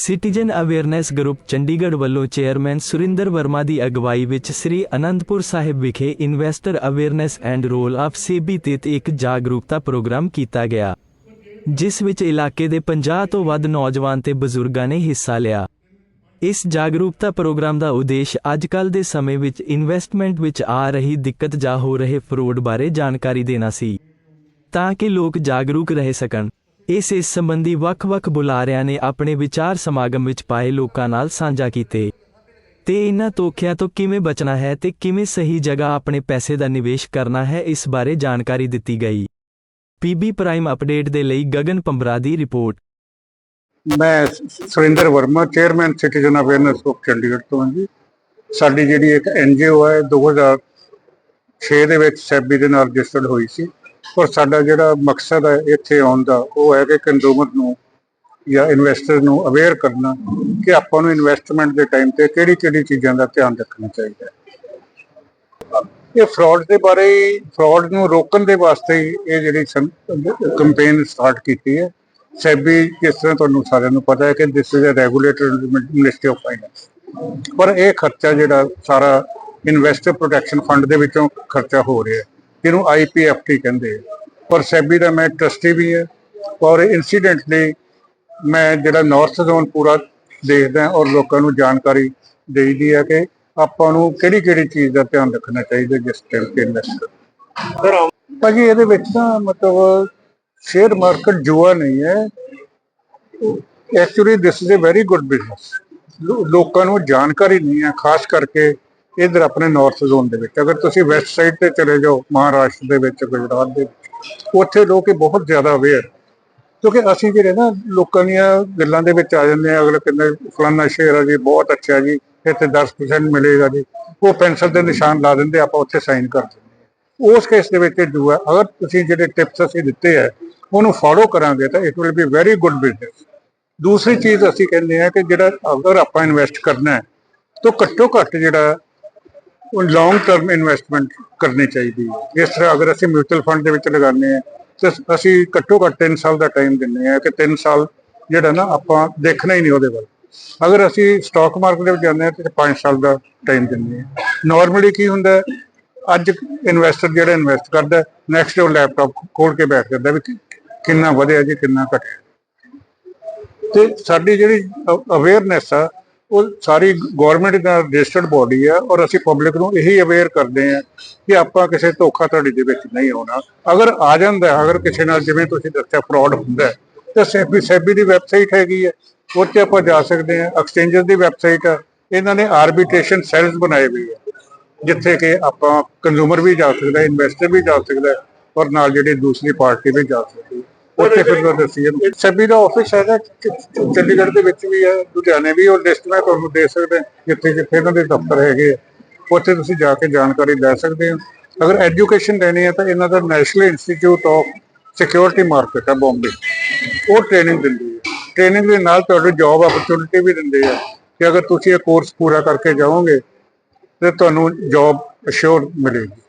Citizen awareness group Chandigarh ਵੱਲੋਂ chairman Surinder Verma ਦੀ ਅਗਵਾਈ ਵਿੱਚ ਸ੍ਰੀ ਅਨੰਦਪੁਰ ਸਾਹਿਬ ਵਿਖੇ investor awareness and role of SEBI ਤੇ ਇੱਕ ਜਾਗਰੂਕਤਾ ਪ੍ਰੋਗਰਾਮ ਕੀਤਾ ਗਿਆ, ਜਿਸ ਵਿੱਚ ਇਲਾਕੇ ਦੇ 50 ਤੋਂ ਵੱਧ ਨੌਜਵਾਨ ਤੇ ਬਜ਼ੁਰਗਾਂ ਨੇ ਹਿੱਸਾ ਲਿਆ। ਇਸ ਜਾਗਰੂਕਤਾ ਪ੍ਰੋਗਰਾਮ ਦਾ ਉਦੇਸ਼ ਅੱਜਕੱਲ ਦੇ ਸਮੇਂ ਵਿੱਚ ਇਨਵੈਸਟਮੈਂਟ ਵਿੱਚ ਆ ਰਹੀ ਦਿੱਕਤ ਜਾਂ ਹੋ ਰਹੇ ਫਰੋਡ ਬਾਰੇ ਜਾਣਕਾਰੀ ਦੇਣਾ ਸੀ, ਤਾਂ ਕਿ ਲੋਕ ਜਾਗਰੂਕ ਰਹਿ ਸਕਣ। ਇਸ ਇਸ ਸੰਬੰਧੀ ਵੱਖ-ਵੱਖ ਬੁਲਾਰਿਆਂ ਨੇ ਆਪਣੇ ਵਿਚਾਰ ਸਮਾਗਮ ਵਿੱਚ ਪਾਏ ਲੋਕਾਂ ਨਾਲ ਸਾਂਝਾ ਕੀਤੇ। ਤੇ ਇਹਨਾਂ ਧੋਖਿਆਂ ਤੋਂ ਕਿਵੇਂ ਬਚਣਾ ਹੈ ਤੇ ਕਿਵੇਂ ਸਹੀ ਜਗ੍ਹਾ ਆਪਣੇ ਪੈਸੇ ਦਾ ਨਿਵੇਸ਼ ਕਰਨਾ ਹੈ, ਇਸ ਬਾਰੇ ਜਾਣਕਾਰੀ ਦਿੱਤੀ ਗਈ। ਪੀਬੀ ਪ੍ਰਾਈਮ ਅਪਡੇਟ ਦੇ ਲਈ ਗਗਨ ਪੰਬਰਾ ਦੀ ਰਿਪੋਰਟ। ਮੈਂ Surinder Verma, chairman citizen awareness group Chandigarh ਤੋਂ ਹਾਂ ਜੀ। ਸਾਡੀ ਜਿਹੜੀ ਇੱਕ ਐਨਜੀਓ ਹੈ 2006 ਦੇ ਵਿੱਚ ਸੈਬੀ ਦੇ ਨਾਲ ਰਜਿਸਟਰਡ ਹੋਈ ਸੀ। ਪਰ ਸਾਡਾ ਜਿਹੜਾ ਮਕਸਦ ਹੈ ਇੱਥੇ ਆਉਣ ਦਾ, ਉਹ ਹੈ ਕਿ ਕੰਜ਼ੂਮਰ ਨੂੰ ਜਾਂ ਇਨਵੈਸਟਰ ਨੂੰ ਅਵੇਅਰ ਕਰਨਾ ਕਿ ਆਪਾਂ ਨੂੰ ਇਨਵੈਸਟਮੈਂਟ ਦੇ ਟਾਈਮ ਤੇ ਕਿਹੜੀ ਕਿਹੜੀ ਚੀਜ਼ਾਂ ਦਾ ਧਿਆਨ ਰੱਖਣਾ ਚਾਹੀਦਾ ਹੈ। ਇਹ ਫਰਾਡ ਦੇ ਬਾਰੇ ਫਰਾਡ ਨੂੰ ਰੋਕਣ ਦੇ ਵਾਸਤੇ ਇਹ ਜਿਹੜੀ ਕੈਂਪੇਨ ਸਟਾਰਟ ਕੀਤੀ ਹੈ। ਸੈਬੀ ਜਿਸ ਤਰ੍ਹਾਂ ਤੁਹਾਨੂੰ ਸਾਰਿਆਂ ਨੂੰ ਪਤਾ ਹੈ ਕਿ this is a regulator ministry of finance ਪਰ ਇਹ ਖਰਚਾ ਜਿਹੜਾ ਸਾਰਾ ਇਨਵੈਸਟਰ ਪ੍ਰੋਟੈਕਸ਼ਨ ਫੰਡ ਦੇ ਵਿੱਚੋਂ ਖਰਚਾ ਹੋ ਰਿਹਾ ਹੈ। ਜਿਹਨੂੰ ਆਈਪੀਐਫਟੀ ਕਹਿੰਦੇ ਆ। ਔਰ ਸੈਬੀ ਦਾ ਮੈਂ ਟਰਸਟੀ ਵੀ ਹੈ ਔਰ ਇਨਸੀਡੈਂਟਲੀ ਮੈਂ ਜਿਹੜਾ ਨਾਰਥ ਜ਼ੋਨ ਪੂਰਾ ਦੇਖਦਾ ਔਰ ਲੋਕਾਂ ਨੂੰ ਜਾਣਕਾਰੀ ਦੇਈਦੀ ਹੈ ਕਿ ਆਪਾਂ ਨੂੰ ਕਿਹੜੀ ਕਿਹੜੀ ਚੀਜ਼ ਦਾ ਧਿਆਨ ਰੱਖਣਾ ਚਾਹੀਦਾ ਜਿਸ ਟਾਈਮ ਤੇ ਇਨਵੈਸਟ ਕਰਨਾ। ਭਾਜੀ, ਇਹਦੇ ਵਿੱਚ ਨਾ ਮਤਲਬ ਸ਼ੇਅਰ ਮਾਰਕੀਟ ਜੂਆ ਨਹੀਂ ਹੈ। Actually this is a very good business ਲੋਕਾਂ ਨੂੰ ਜਾਣਕਾਰੀ ਨਹੀਂ ਹੈ, ਖਾਸ ਕਰਕੇ ਇਧਰ ਆਪਣੇ ਨਾਰਥ ਜ਼ੋਨ ਦੇ ਵਿੱਚ। ਅਗਰ ਤੁਸੀਂ ਵੈਸਟ ਸਾਈਡ ਤੇ ਚਲੇ ਜਾਓ, ਮਹਾਰਾਸ਼ਟਰ ਦੇ ਵਿੱਚ, ਗੁਜਰਾਤ ਦੇ ਵਿੱਚ, ਉੱਥੇ ਲੋਕ ਬਹੁਤ ਜ਼ਿਆਦਾ ਅਵੇਅਰ ਕਿਉਂਕਿ ਅਸੀਂ ਜਿਹੜੇ ਨਾ ਲੋਕਾਂ ਦੀਆਂ ਗੱਲਾਂ ਦੇ ਵਿੱਚ ਆ ਜਾਂਦੇ ਆ ਅਗਲੇ ਕਹਿੰਦੇ ਫਲਾਨਾ ਸ਼ੇਅਰ ਆ ਜੀ, ਬਹੁਤ ਅੱਛਾ ਜੀ, ਇੱਥੇ 10% ਮਿਲੇਗਾ ਜੀ। ਉਹ ਪੈਨਸਲ ਦੇ ਨਿਸ਼ਾਨ ਲਾ ਦਿੰਦੇ, ਆਪਾਂ ਉੱਥੇ ਸਾਈਨ ਕਰ ਦਿੰਦੇ ਹਾਂ। ਉਸ ਕੇਸ ਦੇ ਵਿੱਚ ਇਹ ਹੈ ਅਗਰ ਤੁਸੀਂ ਜਿਹੜੇ ਟਿਪਸ ਅਸੀਂ ਦਿੱਤੇ ਆ, ਉਹਨੂੰ ਫੋਲੋ ਕਰਾਂਗੇ ਤਾਂ it will be very good business ਦੂਸਰੀ ਚੀਜ਼ ਅਸੀਂ ਕਹਿੰਦੇ ਆ ਕਿ ਜਿਹੜਾ ਅਗਰ ਆਪਾਂ ਇਨਵੈਸਟ ਕਰਨਾ ਹੈ, ਤਾਂ ਘੱਟੋ ਘੱਟ ਜਿਹੜਾ ਉਹ ਲੌਂਗ ਟਰਮ ਇਨਵੈਸਟਮੈਂਟ ਕਰਨੀ ਚਾਹੀਦੀ ਹੈ। ਇਸ ਤਰ੍ਹਾਂ ਅਗਰ ਅਸੀਂ ਮਿਊਚੁਅਲ ਫੰਡ ਦੇ ਵਿੱਚ ਲਗਾਉਂਦੇ ਆ ਤਾਂ ਅਸੀਂ ਘੱਟੋ ਘੱਟ 3 ਸਾਲ ਦਾ ਟਾਈਮ ਦਿੰਦੇ ਆ ਕਿ 3 ਸਾਲ ਜਿਹੜਾ ਨਾ ਆਪਾਂ ਦੇਖਣਾ ਹੀ ਨਹੀਂ ਉਹਦੇ ਵੱਲ। ਅਗਰ ਅਸੀਂ ਸਟਾਕ ਮਾਰਕੀਟ ਦੇ ਵਿੱਚ ਜਾਂਦੇ ਆ ਤਾਂ 5 ਸਾਲ ਦਾ ਟਾਈਮ ਦਿੰਦੇ ਆ ਨਾਰਮਲੀ ਕੀ ਹੁੰਦਾ ਅੱਜ ਇਨਵੈਸਟਰ ਜਿਹੜਾ ਇਨਵੈਸਟ ਕਰਦਾ ਨੈਕਸਟ ਉਹ ਲੈਪਟਾਪ ਖੋਲ ਕੇ ਬੈਠ ਜਾਂਦਾ ਵੀ ਕਿੰਨਾ ਵਧਿਆ ਜੀ, ਕਿੰਨਾ ਘਟਿਆ। ਤੇ ਸਾਡੀ ਜਿਹੜੀ ਅਵੇਅਰਨੈਸ ਆ ਉਹ ਸਾਰੀ ਗਵਰਨਮੈਂਟ ਦਾ ਰਜਿਸਟਰਡ ਬੋਡੀ ਆ ਔਰ ਅਸੀਂ ਪਬਲਿਕ ਨੂੰ ਇਹੀ ਅਵੇਅਰ ਕਰਦੇ ਆ ਕਿ ਆਪਾਂ ਕਿਸੇ ਧੋਖਾਧੜੀ ਦੇ ਵਿੱਚ ਨਹੀਂ ਆਉਣਾ। ਅਗਰ ਆ ਜਾਂਦਾ ਅਗਰ ਕਿਸੇ ਨਾਲ ਜਿਵੇਂ ਤੁਸੀਂ ਦੱਸਿਆ ਫਰਾਡ ਹੁੰਦਾ ਤਾਂ ਸੈਬੀ ਸੈਬੀ ਦੀ ਵੈਬਸਾਈਟ ਹੈਗੀ ਹੈ। ਉਹ ਤੇ ਆਪਾਂ ਜਾ ਸਕਦੇ ਆ ਐਕਸਚੇਂਜਰ ਦੀ ਵੈਬਸਾਈਟ ਆ। ਇਹਨਾਂ ਨੇ ਆਰਬਿਟ੍ਰੇਸ਼ਨ ਸੈਲਸ ਬਣਾਏ ਹੋਏ ਆ, ਜਿੱਥੇ ਕਿ ਆਪਾਂ ਕੰਜ਼ੂਮਰ ਵੀ ਜਾ ਸਕਦਾ ਇਨਵੈਸਟਰ ਵੀ ਜਾ ਸਕਦਾ ਔਰ ਨਾਲ ਜਿਹੜੀ ਦੂਸਰੀ ਪਾਰਟੀ ਵੀ ਜਾ ਸਕਦੀ ਉੱਥੇ ਫਿਰ ਮੈਂ ਦੱਸੀ ਹੈ ਸੈਬੀ ਦਾ ਆਫਿਸ ਹੈਗਾ ਚੰਡੀਗੜ੍ਹ ਦੇ ਵਿੱਚ ਵੀ ਹੈ ਲੁਧਿਆਣੇ ਵੀ ਉਹ ਲਿਸਟ ਮੈਂ ਤੁਹਾਨੂੰ ਦੇ ਸਕਦਾ ਜਿੱਥੇ ਜਿੱਥੇ ਇਹਨਾਂ ਦੇ ਦਫ਼ਤਰ ਹੈਗੇ ਉੱਥੇ ਤੁਸੀਂ ਜਾ ਕੇ ਜਾਣਕਾਰੀ ਲੈ ਸਕਦੇ ਹੋ। ਅਗਰ ਐਜੂਕੇਸ਼ਨ ਲੈਣੀ ਹੈ ਤਾਂ ਇਹਨਾਂ ਦਾ national institute of security market ਹੈ ਬੰਬੇ ਉਹ ਟ੍ਰੇਨਿੰਗ ਦਿੰਦੀ ਹੈ। ਟ੍ਰੇਨਿੰਗ ਦੇ ਨਾਲ ਤੁਹਾਨੂੰ ਜੌਬ ਅਪਰਚੂਨਿਟੀ ਵੀ ਦਿੰਦੇ ਆ। ਕਿ ਅਗਰ ਤੁਸੀਂ ਇਹ ਕੋਰਸ ਪੂਰਾ ਕਰਕੇ ਜਾਓਗੇ ਤੇ ਤੁਹਾਨੂੰ ਜੌਬ ਅਸ਼ੋਰ ਮਿਲੇਗੀ।